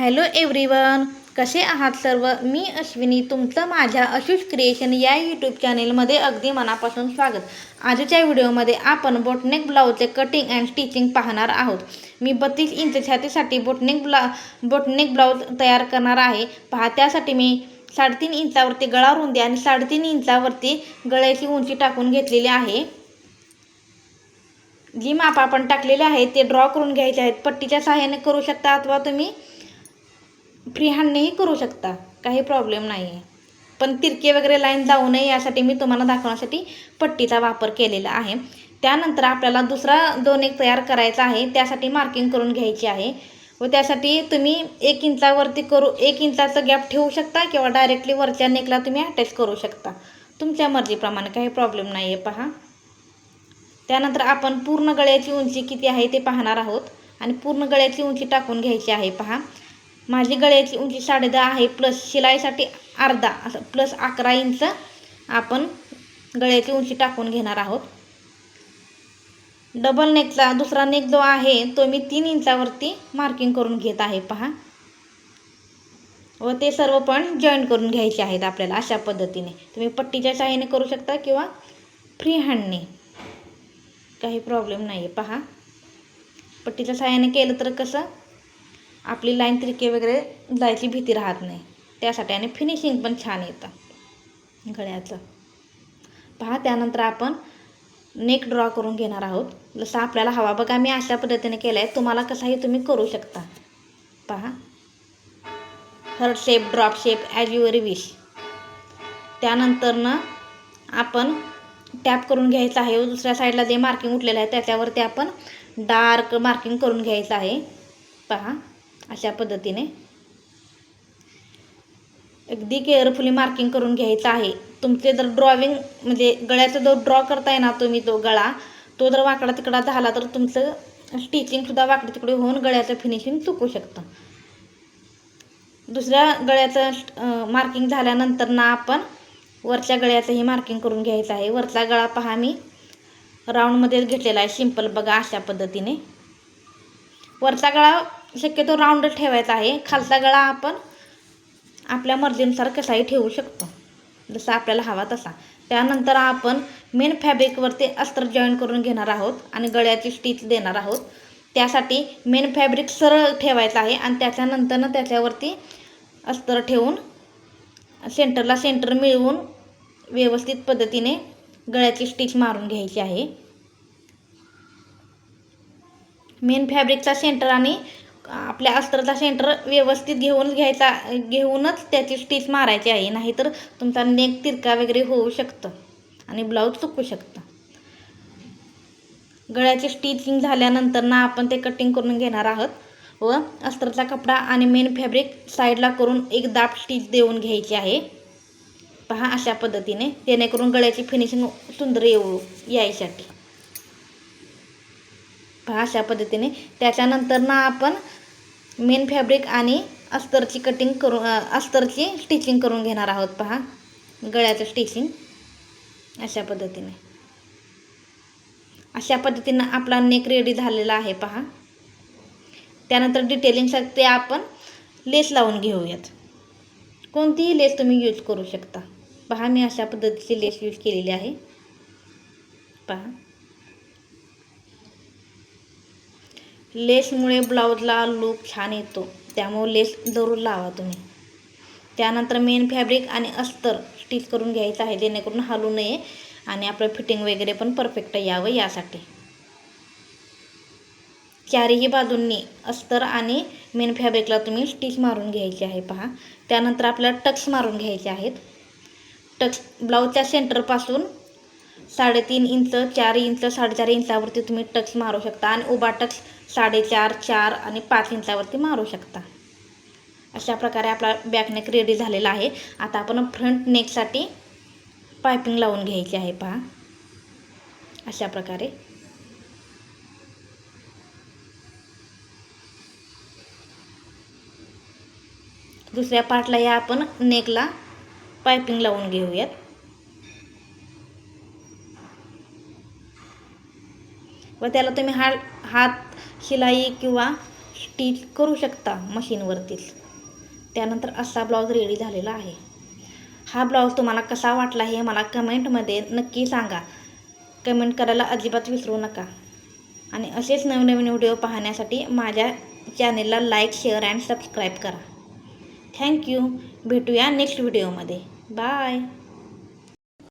Hello everyone कसे आहात सर्व? मी अश्विनी तुमचं माझ्या अशुष क्रिएशन या यूट्यूब चॅनेलमध्ये अगदी मनापासून स्वागत. आजच्या व्हिडिओमध्ये आपण बोटनेक ब्लाऊजचे कटिंग अँड स्टिचिंग पाहणार आहोत. मी बत्तीस इंच छातीसाठी बोटनेक ब्ला बोटनेक ब्लाऊज तयार करणार आहे. पहा त्यासाठी मी साडेतीन इंचावरती गळा रुंदी आणि साडेतीन इंचावरती गळ्याची उंची टाकून घेतलेली आहे. जी माप आपण टाकलेले आहे ते ड्रॉ करून घ्यायचे आहेत. पट्टीच्या सहाय्याने करू शकता अथवा तुम्ही फ्री हँडनेही करू शकता. काही प्रॉब्लेम नाही आहे पण तिरके वगैरे लाईन जाऊ नये यासाठी मी तुम्हाला दाखवण्यासाठी पट्टीचा वापर केलेला आहे. त्यानंतर आपल्याला दुसरा दोन एक तयार करायचा आहे. त्यासाठी मार्किंग करून घ्यायची आहे. व त्यासाठी तुम्ही एक इंचावरती करू एक इंचाचा गॅप ठेवू शकता किंवा डायरेक्टली वरच्या नेकला तुम्ही अटॅच करू शकता. तुमच्या मर्जीप्रमाणे काही प्रॉब्लेम नाही आहे पहा. त्यानंतर आपण पूर्ण गळ्याची उंची किती आहे ते पाहणार आहोत. आणि पूर्ण गळ्याची उंची टाकून घ्यायची आहे पहा. माझी गळ्याची उंची साडेदहा आहे प्लस शिलाईसाठी अर्धा असं प्लस अकरा इंच आपण गळ्याची उंची टाकून घेणार आहोत. डबल नेकचा दुसरा नेक जो आहे तो मी तीन इंचावरती मार्किंग करून घेत आहे पहा. व ते सर्व पण जॉईन करून घ्यायचे आहेत आपल्याला अशा पद्धतीने. तुम्ही पट्टीच्या सहाय्याने करू शकता किंवा फ्री हँडने काही प्रॉब्लेम नाही आहे पहा. पट्टीच्या सहाय्याने केलं तर कसं? आपली लाईन तिरके वगैरे जायची भीती राहत नाही. त्यासाठी आणि फिनिशिंग पण छान येतं. गळ्याचं. पहा त्यानंतर आपण नेक ड्रॉ करून घेणार आहोत. जसं आपल्याला हवा बघा मी अशा पद्धतीने केलं आहे तुम्हाला कसाही तुम्ही करू शकता. पहा. Heart shape drop shape as your wish त्यानंतरनं आपण टॅप करून घ्यायचं आहे. दुसऱ्या साईडला जे मार्किंग उठलेलं आहे त्याच्यावरती आपण डार्क मार्किंग करून घ्यायचं आहे. पहा. अशा पद्धतीने. अगदी केअरफुली मार्किंग करून घ्यायचं आहे. तुमचे जर ड्रॉविंग म्हणजे गळ्याचा जो ड्रॉ करताय ना तुम्ही तो गळा तो जर वाकडा तिकडा झाला तर तुमचं स्टिचिंगसुद्धा वाकडे तिकडे होऊन गळ्याचं फिनिशिंग चुकू शकतं. दुसऱ्या गळ्याचं मार्किंग झाल्यानंतर ना आपण वरच्या गळ्याचंही मार्किंग करून घ्यायचं आहे. वरचा गळा पहा मी. राऊंडमध्येच घेतलेला आहे. सिंपल बघा अशा पद्धतीने. वरचा गळा शक्यतो राऊंड ठेवायचा आहे. खालचा गळा आपण आपल्या मर्जीनुसार कसाही ठेवू शकतो. जसा आपल्याला हवा तसा. त्यानंतर आपण मेन फॅब्रिकवरती अस्तर जॉईन करून घेणार आहोत आणि गळ्याची स्टिच देणार आहोत. त्यासाठी मेन फॅब्रिक सरळ ठेवायचं आहे आणि त्याच्यानंतरनं त्याच्यावरती अस्तर ठेवून सेंटरला सेंटर मिळवून व्यवस्थित पद्धतीने गळ्याची स्टिच मारून घ्यायची आहे. मेन फॅब्रिकचा सेंटर आणि आपल्या अस्तरचा सेंटर व्यवस्थित घेऊन घ्यायचा घेऊनच त्याची स्टिच मारायची आहे. नाहीतर तुमचा नेक तिरका वगैरे होऊ शकतं आणि ब्लाऊज चुकू शकतं. गळ्याची स्टिचिंग झाल्यानंतर ना आपण ते कटिंग करून घेणार आहोत व अस्तरचा कपडा आणि मेन फॅब्रिक साईडला करून एक दाब स्टिच देऊन घ्यायची आहे. पहा अशा पद्धतीने जेणेकरून गळ्याची फिनिशिंग सुंदर येऊ यायसाठी. पहा अशा पद्धतीने. त्याच्यानंतर ना आपण मेन फॅब्रिक आणि अस्तरची कटिंग करून अस्तरची स्टिचिंग करून घेणार आहोत पहा. गळ्याचं स्टिचिंग अशा पद्धतीने. अशा पद्धतीनं आपला नेक रेडी झालेला आहे पहा. त्यानंतर डिटेलिंगसाठी आपण लेस लावून घेऊयात. कोणतीही लेस तुम्ही यूज करू शकता. पहा मी अशा पद्धतीची लेस यूज केलेली आहे. पहा. लेसमुळे ब्लाऊजला लूक छान येतो. त्यामुळे लेस जरूर लावा तुम्ही. त्यानंतर मेन फॅब्रिक आणि अस्तर स्टिच करून घ्यायचं आहे जेणेकरून हलू नये आणि आपलं फिटिंग वगैरे पण परफेक्ट यावं यासाठी. चारही बाजूंनी अस्तर आणि मेन फॅब्रिकला तुम्ही स्टिच मारून घ्यायची आहे पहा. त्यानंतर आपल्याला टक्स मारून घ्यायचे आहेत. टक्स ब्लाऊजच्या सेंटरपासून साडेतीन इंच चार इंच साडेचार इंचावरती तुम्ही टक्स मारू शकता आणि उभा टक्स साडेचार चार आणि पाच इंचावरती मारू शकता. अशा प्रकारे आपला बॅकनेक रेडी झालेला आहे. आता आपण फ्रंट नेकसाठी पायपिंग लावून घ्यायची आहे पहा. अशा प्रकारे. दुसऱ्या पार्टला या आपण नेकला पायपिंग लावून घेऊयात. व त्याला तुम्ही हा हात शिलाई किंवा स्टिच करू शकता मशीनवरतीच त्यानंतर असा ब्लाऊज रेडी झालेला आहे. हा ब्लाऊज तुम्हाला कसा वाटला हे मला कमेंटमध्ये नक्की सांगा. कमेंट करायला अजिबात विसरू नका. आणि असेच नवीन नवीन व्हिडिओ पाहण्यासाठी माझ्या चॅनेलला लाईक शेअर अँड सबस्क्राईब करा. थँक्यू भेटूया नेक्स्ट व्हिडिओमध्ये बाय